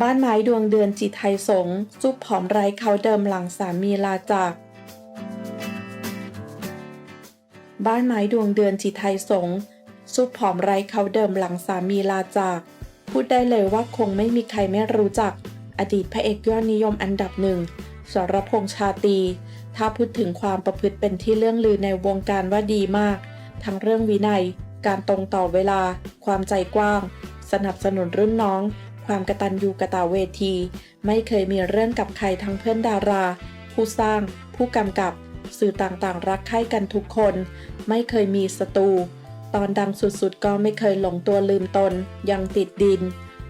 บ้านไม้ดวงเดือนจิตไทยสงซุปผอมไร้เขาเดิมหลังสามีลาจาก บ้านไม้ดวงเดือนจิตไทยสงซุปผอมไร้เขาเดิมหลังสามีลาจาก พูดได้เลยว่าคงไม่มีใครไม่รู้จัก อดีตพระเอกยอดนิยมอันดับหนึ่งสรพงษ์ชาตี ถ้าพูดถึงความประพฤติเป็นที่เรื่องลือในวงการว่าดีมาก ทั้งเรื่องวินัย การตรงต่อเวลา ความใจกว้าง สนับสนุนรุ่นน้อง ความกระตันยูกระตาเวที ไม่เคยมีเรื่องกับใครทั้งเพื่อนดารา ผู้สร้าง ผู้กำกับ สื่อต่างๆ รักใคร่กันทุกคน ไม่เคยมีศัตรู ตอนดังสุดๆ ก็ไม่เคยหลงตัวลืมตน ยังติดดิน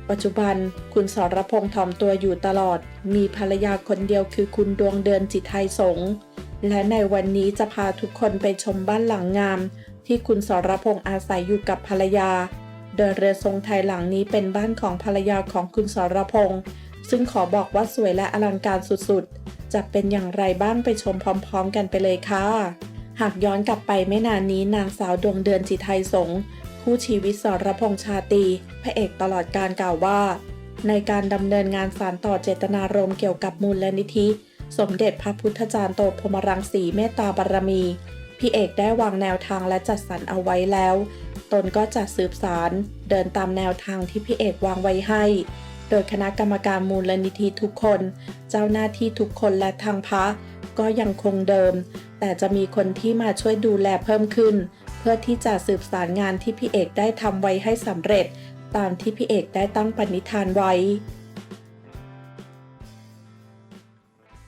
ปัจจุบันคุณสรพงษ์ถ่อมตัวอยู่ตลอด มีภรรยาคนเดียวคือคุณดวงเดือนจิตไทยสงฆ์และในวันนี้จะพาทุกคนไปชมบ้านหลังงาม ที่คุณสรพงษ์อาศัยอยู่กับภรรยา โดยเรือทรงไทยหลังนี้เป็นบ้านของภรรยาของคุณสรพงษ์ซึ่งขอบอกว่าสวยและอลังการสุดๆ จะเป็นอย่างไรบ้างไปชมพร้อมๆ กันไปเลยค่ะ หากย้อนกลับไปไม่นานนี้นางสาวดวงเดือนจิไทยสงคู่ชีวิตสรพงษ์ชาตรีพระเอกตลอดการกล่าวว่า ในการดำเนินงานสารต่อเจตนารมณ์เกี่ยวกับมูลนิธิ สมเด็จพระพุทธจารย์โตพรหมรังสีเมตตาบารมี พี่เอกได้วางแนวทางและจัดสรรเอาไว้แล้ว ตนก็จะสืบสารเดินตามแนวทางที่พี่เอกวางไว้ให้ โดยคณะกรรมการมูลนิธิทุกคน เจ้าหน้าที่ทุกคนและทางพระก็ยังคงเดิม แต่จะมีคนที่มาช่วยดูแลเพิ่มขึ้น เพื่อที่จะสืบสารงานที่พี่เอกได้ทำไว้ให้สำเร็จ ตามที่พี่เอกได้ตั้งปณิธานไว้